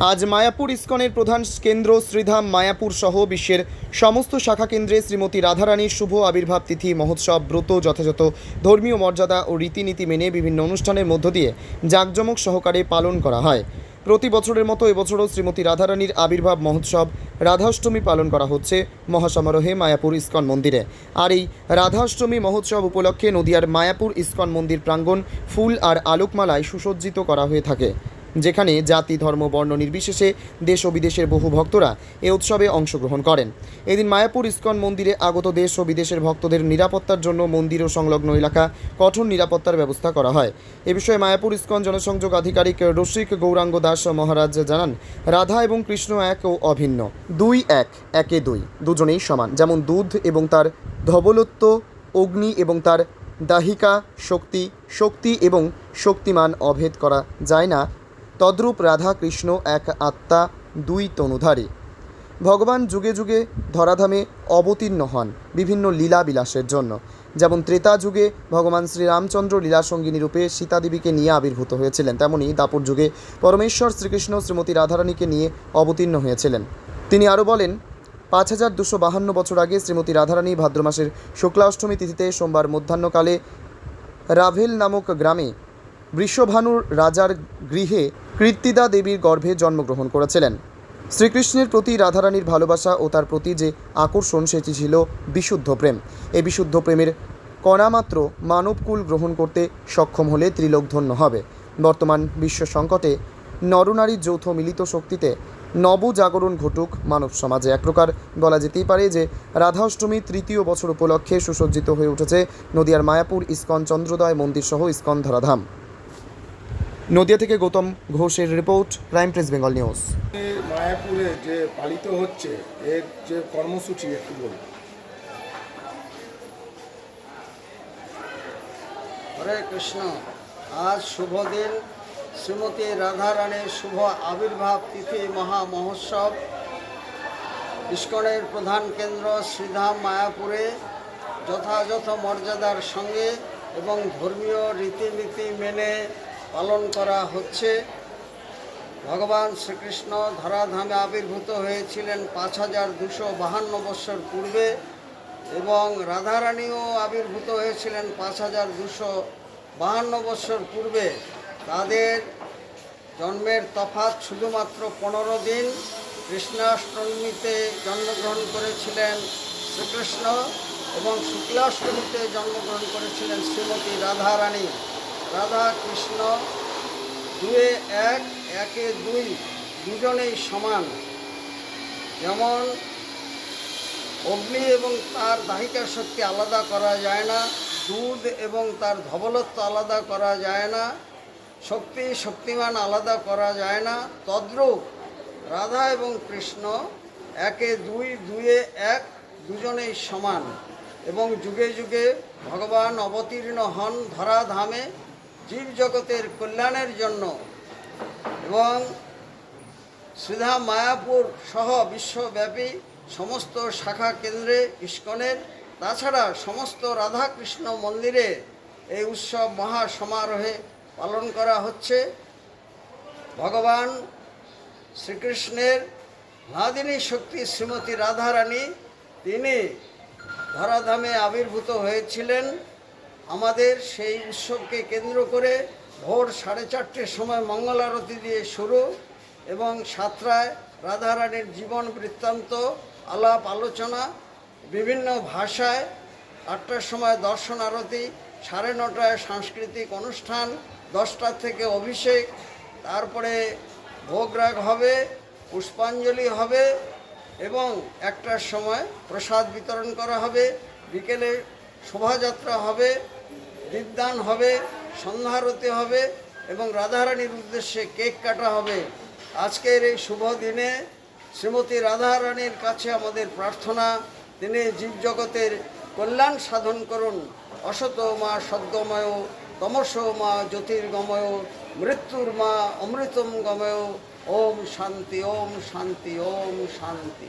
আজ মায়াপুর ইস্কনের প্রধান কেন্দ্র শ্রীধাম মায়াপুর সহ বিশ্বের সমস্ত শাখা কেন্দ্রে শ্রীমতী রাধারানীর শুভ আবির্ভাব তিথি মহোৎসব ব্রত যথাযথ ধর্মীয় মর্যাদা ও রীতিনীতি মেনে বিভিন্ন অনুষ্ঠানের মধ্য দিয়ে জাঁকজমক সহকারে পালন করা হয়। প্রতি বছরের মতো এবছরও শ্রীমতী রাধারানীর আবির্ভাব মহোৎসব রাধাষ্টমী পালন করা হচ্ছে মহাসমারোহে মায়াপুর ইস্কন মন্দিরে। আর এই রাধাষ্টমী মহোৎসব উপলক্ষে নদিয়ার মায়াপুর ইস্কন মন্দির প্রাঙ্গণ ফুল আর আলোকমালায় সুসজ্জিত করা হয়ে থাকে। যেখানে জাতি, ধর্ম, বর্ণ নির্বিশেষে দেশ ও বিদেশের বহু ভক্তরা এ উৎসবে অংশগ্রহণ করেন। এদিন মায়াপুর ইস্কন মন্দিরে আগত দেশ ও বিদেশের ভক্তদের নিরাপত্তার জন্য মন্দির ও সংলগ্ন এলাকা কঠোর নিরাপত্তার ব্যবস্থা করা হয়। এ বিষয়ে মায়াপুর ইস্কন জনসংযোগ আধিকারিক রসিক গৌরাঙ্গ দাস মহারাজ জানান, রাধা এবং কৃষ্ণ এক ও অভিন্ন। দুই এক, একে দুই, দুজনেই সমান। যেমন দুধ এবং তার ধবলত্ব, অগ্নি এবং তার দাহিকা শক্তি শক্তি এবং শক্তিমান অভেদ করা যায় না তদ্রূপ রাধা কৃষ্ণ এক আত্মা, দুই তনুধারী। ভগবান যুগে যুগে ধরাধামে অবতীর্ণ হন বিভিন্ন লীলা বিলাসের জন্য। যেমন ত্রেতা যুগে ভগবান শ্রীরামচন্দ্র লীলাসঙ্গিনী রূপে সীতাদেবীকে নিয়ে আবির্ভূত হয়েছিলেন, তেমনি দাপর যুগে পরমেশ্বর শ্রীকৃষ্ণ শ্রীমতী রাধারানীকে নিয়ে অবতীর্ণ হয়েছিলেন। তিনি আরও বলেন, পাঁচ হাজার দুশো বাহান্ন বছর আগে শ্রীমতী রাধারানী ভাদ্র মাসের শুক্লা অষ্টমী তিথিতে সোমবার মধ্যাহ্নকালে রাভেল নামক গ্রামে বৃষভানুর রাজার গৃহে কীর্তিদা দেবীর গর্ভে জন্মগ্রহণ করেছিলেন। শ্রীকৃষ্ণের প্রতি রাধারানীর ভালোবাসা ও তার প্রতি যে আকর্ষণ, সেটি ছিল বিশুদ্ধ প্রেম। এই বিশুদ্ধ প্রেমের কণামাত্র মানবকুল গ্রহণ করতে সক্ষম হলে ত্রিলোকধন্য হবে। বর্তমান বিশ্ব সংকটে নরনারীর যৌথ মিলিত শক্তিতে নবজাগরণ ঘটুক মানব সমাজে। এক প্রকার বলা যেতেই পারে যে রাধা অষ্টমী তৃতীয় বছর উপলক্ষে সুসজ্জিত হয়ে উঠেছে নদিয়ার মায়াপুর ইস্কন চন্দ্রোদয় মন্দির সহ ইস্কন ধরাধাম। নদিয়া থেকে গৌতম ঘোষের report prime press Bengal news. মায়াপুরে যে পালিত হচ্ছে এর যে কর্মসূচি একটু বলুন। হরে কৃষ্ণ আজ শুভ দিন। শ্রীমতী রাধারানীর শুভ আবির্ভাব তিথি মহা মহোৎসব। ইস্কনের প্রধান কেন্দ্র শ্রীধাম মায়াপুরে যথাযথ মর্যাদার সঙ্গে এবং ধর্মীয় রীতিনীতি মেনে পালন করা হচ্ছে। ভগবান শ্রীকৃষ্ণ ধরাধামে আবির্ভূত হয়েছিলেন পাঁচ হাজার দুশো বাহান্ন বৎসর পূর্বে এবং রাধারানীও আবির্ভূত হয়েছিলেন পাঁচ হাজার দুশো বাহান্ন বৎসর পূর্বে। তাদের জন্মের তফাৎ শুধুমাত্র পনেরো দিন। কৃষ্ণাষ্টমীতে জন্মগ্রহণ করেছিলেন শ্রীকৃষ্ণ এবং শুক্লাষ্টমীতে জন্মগ্রহণ করেছিলেন শ্রীমতী রাধারানী। রাধা কৃষ্ণ দুয়ে এক, একে দুই, দুজনেই সমান। যেমন অগ্নি এবং তার দাহিকা শক্তি আলাদা করা যায় না, দুধ এবং তার ধবলত্ব আলাদা করা যায় না, শক্তি শক্তিমান আলাদা করা যায় না। তদ্রূপ রাধা এবং কৃষ্ণ একে দুই, দুয়ে এক, দুজনেই সমান এবং যুগে যুগে ভগবান অবতীর্ণ হন ধরাধামে। জীবজগতের কল্যাণের জন্য এবং শ্রীধা মায়াপুর সহ বিশ্বব্যাপী সমস্ত শাখা কেন্দ্রে ইস্কনের, তাছাড়া সমস্ত রাধাকৃষ্ণ মন্দিরে এই উৎসব মহা সমারোহে পালন করা হচ্ছে। ভগবান শ্রীকৃষ্ণের নাদিনী শক্তি শ্রীমতী রাধারানী তিনি ধরাধামে আবির্ভূত হয়েছিলেন। আমাদের সেই উৎসবকে কেন্দ্র করে ভোর সাড়ে চারটের সময় মঙ্গল আরতি দিয়ে শুরু এবং সাতটায় রাধারানীর জীবন বৃত্তান্ত, আলাপ, আলোচনা, বিভিন্ন ভাষায় আটটার সময় দর্শন আরতি, সাড়ে নটায় সাংস্কৃতিক অনুষ্ঠান, দশটার থেকে অভিষেক, তারপরে ভোগরাগ হবে, পুষ্পাঞ্জলি হবে এবং একটার সময় প্রসাদ বিতরণ করা হবে, বিকেলে শোভাযাত্রা হবে। দীপদান হবে সন্ধ্যারতি হবে এবং রাধারানীর উদ্দেশ্যে কেক কাটা হবে। আজকের এই শুভ দিনে শ্রীমতী রাধারানীর কাছে আমাদের প্রার্থনা, তিনি জীবজগতের কল্যাণ সাধন করুন। অসত মা সদ্গময় তমস মা, জ্যোতির্গময়, মৃত্যুর মা, অমৃতম গময়। ওম শান্তি ওম শান্তি ওম শান্তি।